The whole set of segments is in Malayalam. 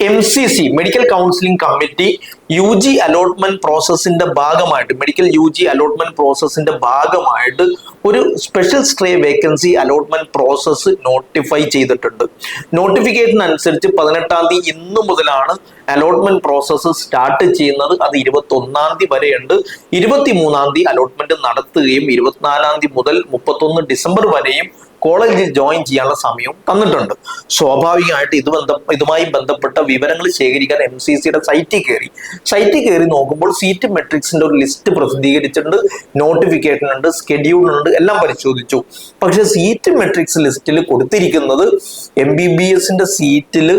M C C medical counselling committee U G allotment പ്രോസസ്സിന്റെ ഭാഗമായിട്ട് മെഡിക്കൽ യു ജി അലോട്ട്മെന്റ് പ്രോസസ്സിന്റെ ഭാഗമായിട്ട് ഒരു special stray vacancy allotment process notify ചെയ്തിട്ടുണ്ട്. നോട്ടിഫിക്കേഷൻ അനുസരിച്ച് പതിനെട്ടാം തീയതി ഇന്ന് മുതലാണ് അലോട്ട്മെന്റ് പ്രോസസ്സ് സ്റ്റാർട്ട് ചെയ്യുന്നത്. അത് ഇരുപത്തി ഒന്നാം തീയതി വരെയുണ്ട്. ഇരുപത്തി മൂന്നാം തീയതി അലോട്ട്മെന്റ് നടത്തുകയും ഇരുപത്തിനാലാം തീയതി മുതൽ മുപ്പത്തൊന്ന് ഡിസംബർ വരെയും കോളേജിൽ ജോയിൻ ചെയ്യാനുള്ള സമയവും തന്നിട്ടുണ്ട്. സ്വാഭാവികമായിട്ട് ഇത് ബന്ധം ഇതുമായി ബന്ധപ്പെട്ട വിവരങ്ങൾ ശേഖരിക്കാൻ എം സി സിയുടെ സൈറ്റിൽ കയറി. സൈറ്റിൽ കയറി നോക്കുമ്പോൾ സീറ്റ് മെട്രിക്സിന്റെ ഒരു ലിസ്റ്റ് പ്രസിദ്ധീകരിച്ചിട്ടുണ്ട് നോട്ടിഫിക്കേഷൻ ഉണ്ട് സ്കെഡ്യൂൾ ഉണ്ട് എല്ലാം പരിശോധിച്ചു. പക്ഷെ സീറ്റ് മെട്രിക്സ് ലിസ്റ്റിൽ കൊടുത്തിരിക്കുന്നത് എം ബി ബി എസിന്റെ സീറ്റിൽ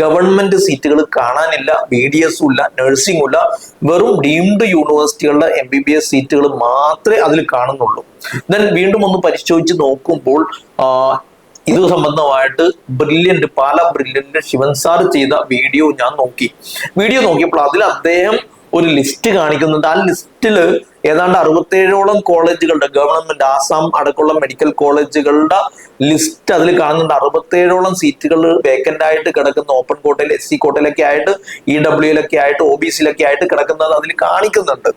ഗവൺമെന്റ് സീറ്റുകൾ കാണാനില്ല ബി ഡി എസും ഇല്ല നഴ്സിംഗും ഇല്ല. വെറും ഡീംഡ് യൂണിവേഴ്സിറ്റികളുടെ എം ബി ബി എസ് സീറ്റുകൾ മാത്രമേ അതിൽ കാണുന്നുള്ളൂ. ദെൻ വീണ്ടും ഒന്ന് പരിശോധിച്ച് നോക്കുമ്പോൾ ഇത് സംബന്ധമായിട്ട് brilliant Pala brilliant Sivan sir ചെയ്ത വീഡിയോ ഞാൻ നോക്കി. വീഡിയോ നോക്കിയപ്പോൾ അതിൽ അദ്ദേഹം ഒരു ലിസ്റ്റ് കാണിക്കുന്നുണ്ട്. ആ ലിസ്റ്റിൽ ഏതാണ്ട് അറുപത്തേഴോളം കോളേജുകളുടെ ഗവൺമെന്റ് ആസാം അടക്കമുള്ള മെഡിക്കൽ കോളേജുകളുടെ ലിസ്റ്റ് അതിൽ കാണുന്നുണ്ട്. അറുപത്തേഴോളം സീറ്റുകൾ വേക്കന്റ് ആയിട്ട് കിടക്കുന്ന. ഓപ്പൺ കോട്ടയിൽ എസ് സി കോട്ടയിലൊക്കെ ആയിട്ട് ഇ ഡബ്ല്യുയിലൊക്കെ ആയിട്ട് ഒ ബി സിയിലൊക്കെ ആയിട്ട് കിടക്കുന്നത് അതിൽ കാണിക്കുന്നുണ്ട്.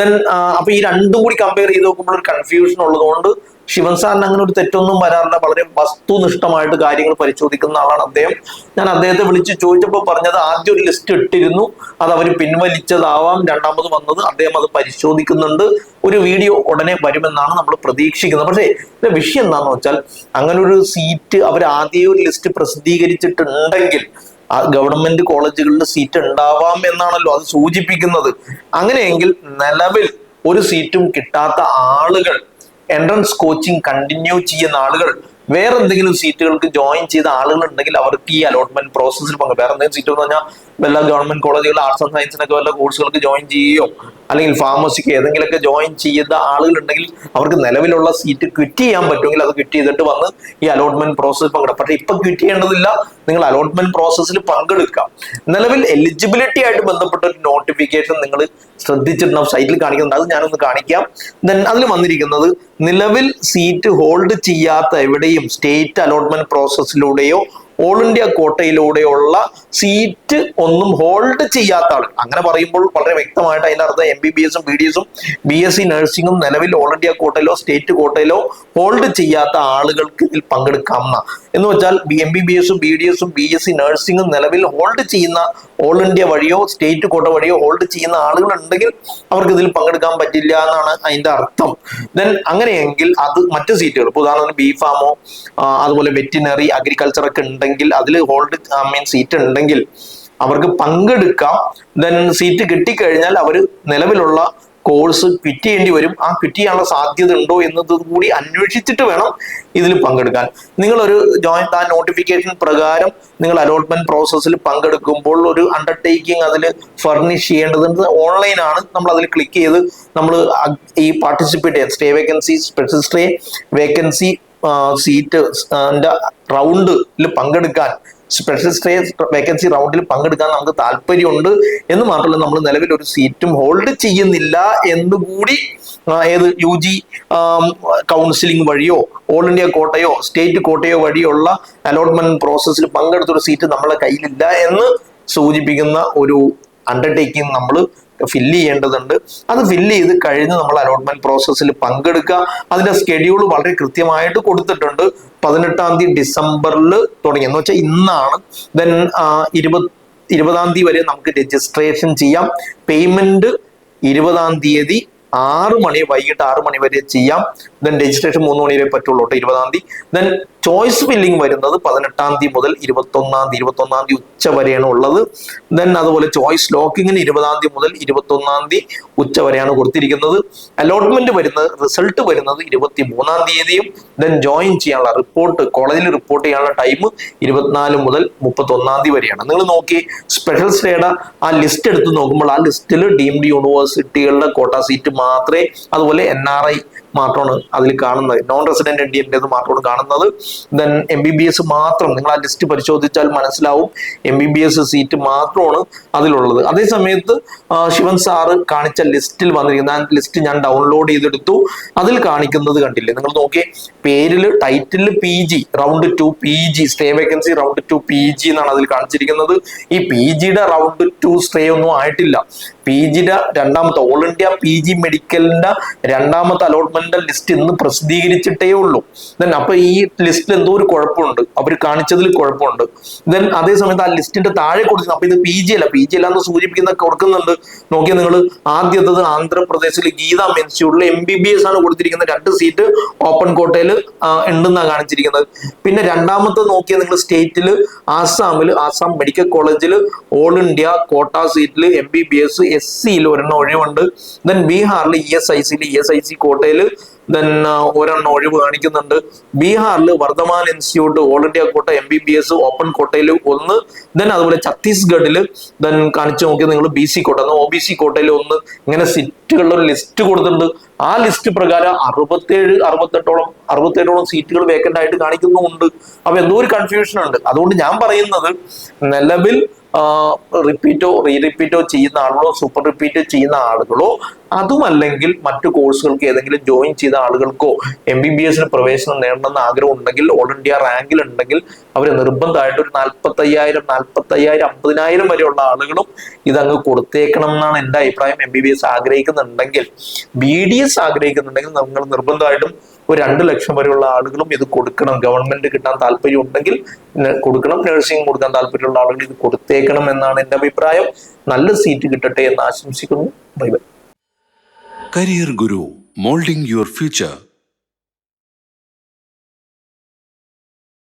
ദെൻ അപ്പൊ ഈ രണ്ടും കൂടി കമ്പയർ ചെയ്ത് നോക്കുമ്പോൾ ഒരു കൺഫ്യൂഷൻ ഉള്ളതുകൊണ്ട് ശിവൻ സാറിന് അങ്ങനെ ഒരു തെറ്റൊന്നും വരാറില്ല. വളരെ വസ്തുനിഷ്ഠമായിട്ട് കാര്യങ്ങൾ പരിശോധിക്കുന്ന ആളാണ് അദ്ദേഹം. ഞാൻ അദ്ദേഹത്തെ വിളിച്ച് ചോദിച്ചപ്പോൾ പറഞ്ഞത് ആദ്യം ഒരു ലിസ്റ്റ് ഇട്ടിരുന്നു. അത് അവർ പിൻവലിച്ചതാവാം. രണ്ടാമത് വന്നത് അദ്ദേഹം അത് പരിശോധിക്കുന്നുണ്ട്. ഒരു വീഡിയോ ഉടനെ വരുമെന്നാണ് നമ്മൾ പ്രതീക്ഷിക്കുന്നത്. പക്ഷേ ഇതിന്റെ വിഷയം എന്താണെന്ന് വെച്ചാൽ അങ്ങനെ ഒരു സീറ്റ് അവർ ആദ്യം ഒരു ലിസ്റ്റ് പ്രസിദ്ധീകരിച്ചിട്ടുണ്ടെങ്കിൽ ഗവൺമെന്റ് കോളേജുകളിൽ സീറ്റ് ഉണ്ടാവാം എന്നാണല്ലോ അത് സൂചിപ്പിക്കുന്നത്. അങ്ങനെയെങ്കിൽ നിലവിൽ ഒരു സീറ്റും കിട്ടാത്ത ആളുകൾ എൻട്രൻസ് കോച്ചിങ് കണ്ടിന്യൂ ചെയ്യുന്ന ആളുകൾ വേറെ എന്തെങ്കിലും സീറ്റുകൾക്ക് ജോയിൻ ചെയ്ത ആളുകൾ ഉണ്ടെങ്കിൽ അവർക്ക് ഈ അലോട്ട്മെന്റ് പ്രോസസ്സിൽ പങ്കെടുക്കും. വേറെ എന്തെങ്കിലും സീറ്റ് എന്ന് പറഞ്ഞാൽ വല്ല ഗവൺമെന്റ് കോളേജുകൾ ആർട്സ് ആൻഡ് സയൻസിനൊക്കെ വല്ല കോഴ്സുകൾക്ക് ജോയിൻ ചെയ്യുകയോ അല്ലെങ്കിൽ ഫാർമസിക്ക് ഏതെങ്കിലുമൊക്കെ ജോയിൻ ചെയ്ത ആളുകളുണ്ടെങ്കിൽ അവർക്ക് നിലവിലുള്ള സീറ്റ് ക്വിറ്റ് ചെയ്യാൻ പറ്റുമെങ്കിൽ അത് ക്വിറ്റ് ചെയ്തിട്ട് വന്ന് ഈ അലോട്ട്മെന്റ് പ്രോസസ്സിൽ പങ്കെടുക്കാം പക്ഷേ ഇപ്പൊ ക്വിറ്റ് ചെയ്യേണ്ടതില്ല നിങ്ങൾ അലോട്ട്മെന്റ് പ്രോസസ്സിൽ പങ്കെടുക്കാം. നിലവിൽ എലിജിബിലിറ്റി ആയിട്ട് ബന്ധപ്പെട്ട ഒരു നോട്ടിഫിക്കേഷൻ നിങ്ങൾ ശ്രദ്ധിച്ചിട്ടുണ്ടാവും സൈറ്റിൽ കാണിക്കുന്നുണ്ട്. അത് ഞാനൊന്ന് കാണിക്കാം. ദെൻ അതിൽ വന്നിരിക്കുന്നത് നിലവിൽ സീറ്റ് ഹോൾഡ് ചെയ്യാത്ത എവിടെയും സ്റ്റേറ്റ് അലോട്ട്മെന്റ് പ്രോസസ്സിലൂടെയോ ഓൾ ഇന്ത്യ കോട്ടയിലൂടെയുള്ള സീറ്റ് ഒന്നും ഹോൾഡ് ചെയ്യാത്ത ആൾ അങ്ങനെ പറയുമ്പോൾ വളരെ വ്യക്തമായിട്ട് അതിന്റെ അർത്ഥം എം ബി ബി എസും ബി ഡി എസും ബി എസ് സി നഴ്സിംഗും നിലവിൽ ഓൾ ഇന്ത്യ കോട്ടയിലോ സ്റ്റേറ്റ് കോട്ടയിലോ ഹോൾഡ് ചെയ്യാത്ത ആളുകൾക്ക് ഇതിൽ പങ്കെടുക്കാം. എന്ന് വെച്ചാൽ ബി എം ബി ബി എസും ബി ഡി എസും ബി എസ് സി നഴ്സിംഗും നിലവിൽ ഹോൾഡ് ചെയ്യുന്ന ഓൾ ഇന്ത്യ വഴിയോ സ്റ്റേറ്റ് കോട്ട വഴിയോ ഹോൾഡ് ചെയ്യുന്ന ആളുകളുണ്ടെങ്കിൽ അവർക്ക് ഇതിൽ പങ്കെടുക്കാൻ പറ്റില്ല എന്നാണ് അതിന്റെ അർത്ഥം. ദെൻ അങ്ങനെയെങ്കിൽ അത് മറ്റു സീറ്റുകൾ ഇപ്പൊ ഉദാഹരണത്തിന് ബി ഫാമോ അതുപോലെ വെറ്റിനറി അഗ്രികൾച്ചർ ഒക്കെ ഉണ്ടെങ്കിൽ അതിൽ ഹോൾഡ് മീൻ സീറ്റ് ഉണ്ടെങ്കിൽ അവർക്ക് പങ്കെടുക്കാം. ദെൻ സീറ്റ് കിട്ടിക്കഴിഞ്ഞാൽ അവർ നിലവിലുള്ള കോഴ്സ് ക്വിറ്റ് ചെയ്യേണ്ടി വരും. ആ ക്വിറ്റ് ചെയ്യാനുള്ള സാധ്യത ഉണ്ടോ എന്നത് കൂടി അന്വേഷിച്ചിട്ട് വേണം ഇതിൽ പങ്കെടുക്കാൻ. നിങ്ങളൊരു ജോയിൻ ആ നോട്ടിഫിക്കേഷൻ പ്രകാരം നിങ്ങൾ അലോട്ട്മെന്റ് പ്രോസസ്സിൽ പങ്കെടുക്കുമ്പോൾ ഒരു അണ്ടർടേക്കിംഗ് അതിൽ ഫർണിഷ് ചെയ്യേണ്ടതുണ്ട് ഓൺലൈനാണ് നമ്മൾ അതിൽ ക്ലിക്ക് ചെയ്ത് നമ്മൾ ഈ പാർട്ടിസിപ്പേറ്റ് ചെയ്യാൻ stay vacancy special stay vacancy seat റൗണ്ടിൽ പങ്കെടുക്കാൻ. സ്പെഷ്യൽ സ്റ്റേ വേക്കൻസി റൗണ്ടിൽ പങ്കെടുക്കാൻ നമുക്ക് താല്പര്യമുണ്ട്. എന്ന് മാത്രമല്ല നമ്മൾ നിലവിൽ ഒരു സീറ്റും ഹോൾഡ് ചെയ്യുന്നില്ല എന്നുകൂടി ഏത് യു ജി കൗൺസിലിംഗ് വഴിയോ ഓൾ ഇന്ത്യ കോട്ടയോ സ്റ്റേറ്റ് കോട്ടയോ വഴിയുള്ള അലോട്ട്മെന്റ് പ്രോസസ്സിൽ പങ്കെടുത്തൊരു സീറ്റ് നമ്മളെ കയ്യിലില്ല എന്ന് സൂചിപ്പിക്കുന്ന ഒരു അണ്ടർടേക്കിംഗ് നമ്മൾ ഫില്ല് ചെയ്യേണ്ടതുണ്ട്. അത് ഫില്ല് ചെയ്ത് കഴിഞ്ഞ് നമ്മൾ അലോട്ട്മെന്റ് പ്രോസസ്സിൽ പങ്കെടുക്കുക. അതിന്റെ സ്കെഡ്യൂൾ വളരെ കൃത്യമായിട്ട് കൊടുത്തിട്ടുണ്ട്. പതിനെട്ടാം തീയതി ഡിസംബറിൽ തുടങ്ങി. എന്ന് വെച്ചാൽ ഇന്നാണ്. ദെൻ ഇരുപത് ഇരുപതാം തീയതി വരെ നമുക്ക് രജിസ്ട്രേഷൻ ചെയ്യാം. പേയ്മെന്റ് ഇരുപതാം തീയതി ആറ് മണി വൈകിട്ട് ആറ് മണി വരെ ചെയ്യാം. ദെൻ രജിസ്ട്രേഷൻ മൂന്ന് മണി വരെ പറ്റുള്ളൂ കേട്ടോ ഇരുപതാം തീയതി. ദെൻ ചോയ്സ് ഫില്ലിംഗ് വരുന്നത് പതിനെട്ടാം തീയതി മുതൽ ഇരുപത്തൊന്നാം തീയതി ഇരുപത്തൊന്നാം തീയതി ഉച്ച വരെയാണ് ഉള്ളത്. ദെൻ അതുപോലെ ചോയ്സ് ലോക്കിങ്ങിന് ഇരുപതാം തീയതി മുതൽ ഇരുപത്തൊന്നാം തീയതി ഉച്ച വരെയാണ് കൊടുത്തിരിക്കുന്നത്. അലോട്ട്മെന്റ് വരുന്നത് റിസൾട്ട് വരുന്നത് ഇരുപത്തി മൂന്നാം തീയതിയും. ദെൻ ജോയിൻ ചെയ്യാനുള്ള റിപ്പോർട്ട് കോളേജിൽ റിപ്പോർട്ട് ചെയ്യാനുള്ള ടൈം ഇരുപത്തിനാല് മുതൽ മുപ്പത്തൊന്നാം തീയതി വരെയാണ്. നിങ്ങൾ നോക്കി സ്പെഷ്യൽ സ്റ്റേയുടെ ആ ലിസ്റ്റ് എടുത്ത് നോക്കുമ്പോൾ ആ ലിസ്റ്റിൽ ഡീംഡ് യൂണിവേഴ്സിറ്റികളുടെ കോട്ട സീറ്റ് മാത്രമേ അതുപോലെ എൻ ആർ ഐ മാത്രമാണ് അതിൽ കാണുന്നത്. നോൺ റെസിഡന്റ് ഇന്ത്യന്റെത് മാത്രമാണ് കാണുന്നത്. Then M B B S മാത്രം നിങ്ങൾ ആ ലിസ്റ്റ് പരിശോധിച്ചാൽ മനസ്സിലാവും M B B S seat മാത്രമാണ് അതിലുള്ളത്. അതേ സമയത്ത് ശിവൻ സാറ് കാണിച്ച ലിസ്റ്റിൽ വന്നിരിക്കുന്ന ആ ലിസ്റ്റ് ഞാൻ ഡൗൺലോഡ് ചെയ്തെടുത്തു. അതിൽ കാണിക്കുന്നത് കണ്ടില്ലേ? നിങ്ങൾ നോക്കിയേ പേരിൽ title P G round two P G stay vacancy round two P G എന്നാണ് അതിൽ കാണിച്ചിരിക്കുന്നത്. ഈ പി ജിയുടെ റൗണ്ട് ടു സ്റ്റേ ഒന്നും ആയിട്ടില്ല. പി ജിയുടെ രണ്ടാമത്തെ ഓൾ ഇന്ത്യ പി ജി മെഡിക്കലിന്റെ രണ്ടാമത്തെ അലോട്ട്മെന്റ് ലിസ്റ്റ് ഇന്ന് പ്രസിദ്ധീകരിച്ചിട്ടേ ഉള്ളൂ. ദെൻ അപ്പൊ ഈ ലിസ്റ്റിൽ എന്തോ ഒരു കുഴപ്പമുണ്ട്. അവർ കാണിച്ചതിൽ കുഴപ്പമുണ്ട്. ദെൻ അതേ സമയത്ത് ആ ലിസ്റ്റിന്റെ താഴെ കൊടുക്കുന്നു അപ്പൊ ഇത് പി ജി അല്ല. പി ജി അല്ല എന്ന് സൂചിപ്പിക്കുന്ന കൊടുക്കുന്നുണ്ട്. നോക്കിയാൽ നിങ്ങൾ ആദ്യത്തത് ആന്ധ്രാപ്രദേശിൽ ഗീത ഇൻസ്റ്റിറ്റ്യൂട്ടിൽ എം ബി ബി എസ് ആണ് കൊടുത്തിരിക്കുന്നത്. രണ്ട് സീറ്റ് ഓപ്പൺ കോട്ടയിൽ ഉണ്ടെന്നാണ് കാണിച്ചിരിക്കുന്നത്. പിന്നെ രണ്ടാമത്തെ നോക്കിയാൽ നിങ്ങൾ സ്റ്റേറ്റിൽ ആസാമിൽ ആസാം മെഡിക്കൽ കോളേജിൽ ഓൾ ഇന്ത്യ കോട്ട സീറ്റിൽ M B B S S സിയിൽ ഒരെണ്ണം ഒഴിവുണ്ട്. ദെൻ ബീഹാറിൽ ഇ എസ് ഐ സിയിൽ ഇ എസ് ഐ സി കോട്ടയിൽ ഒരെണ്ണം ഒഴിവ് കാണിക്കുന്നുണ്ട്. ബീഹാറിൽ Vardhman institute all India quota M B B S open കോട്ടയിൽ ഒന്ന് ദെൻ അതുപോലെ ഛത്തീസ്ഗഡിൽ ദെൻ കാണിച്ചു നോക്കി നിങ്ങൾ B C quota O B C കോട്ടയിൽ ഒന്ന് ഇങ്ങനെ സീറ്റുകളുടെ ഒരു ലിസ്റ്റ് കൊടുത്തിട്ടുണ്ട്. ആ ലിസ്റ്റ് പ്രകാരം അറുപത്തേഴ് അറുപത്തെട്ടോളം അറുപത്തേഴോളം സീറ്റുകൾ വേക്കന്റ് ആയിട്ട് കാണിക്കുന്നുമുണ്ട്. അപ്പൊ എന്തോ ഒരു കൺഫ്യൂഷൻ ഉണ്ട്. അതുകൊണ്ട് ഞാൻ പറയുന്നത് നിലവിൽ റിപ്പീറ്റോ റീ റിപ്പീറ്റോ ചെയ്യുന്ന ആളുകളോ സൂപ്പർ റിപ്പീറ്റ് ചെയ്യുന്ന ആളുകളോ അതുമല്ലെങ്കിൽ മറ്റു കോഴ്സുകൾക്ക് ഏതെങ്കിലും ജോയിൻ ചെയ്ത ആളുകൾക്കോ എം ബി ബി എസിന് പ്രവേശനം നേടണമെന്ന് ആഗ്രഹം ഉണ്ടെങ്കിൽ ഓൾ ഇന്ത്യ റാങ്കിൽ ഉണ്ടെങ്കിൽ അവർ നിർബന്ധമായിട്ട് ഒരു നാൽപ്പത്തയ്യായിരം നാൽപ്പത്തയ്യായിരം അമ്പതിനായിരം വരെയുള്ള ആളുകളും ഇതങ്ങ് കൊടുത്തേക്കണം എന്നാണ് എന്റെ അഭിപ്രായം. എം ബി ബി എസ് ആഗ്രഹിക്കുന്നുണ്ടെങ്കിൽ ബി ഡി എസ് ആഗ്രഹിക്കുന്നുണ്ടെങ്കിൽ നിങ്ങൾ നിർബന്ധമായിട്ടും ഒരു രണ്ട് ലക്ഷം വരെയുള്ള ആളുകളും ഇത് കൊടുക്കണം. ഗവൺമെന്റ് കിട്ടാൻ താല്പര്യം ഉണ്ടെങ്കിൽ കൊടുക്കണം. നഴ്സിംഗ് കൊടുക്കാൻ താല്പര്യമുള്ള ആളുകൾ ഇത് കൊടുത്തേക്കണം എന്നാണ് എന്റെ അഭിപ്രായം. നല്ല സീറ്റ് കിട്ടട്ടെ എന്ന് ആശംസിക്കുന്നു. Bye bye. Career guru moulding your future.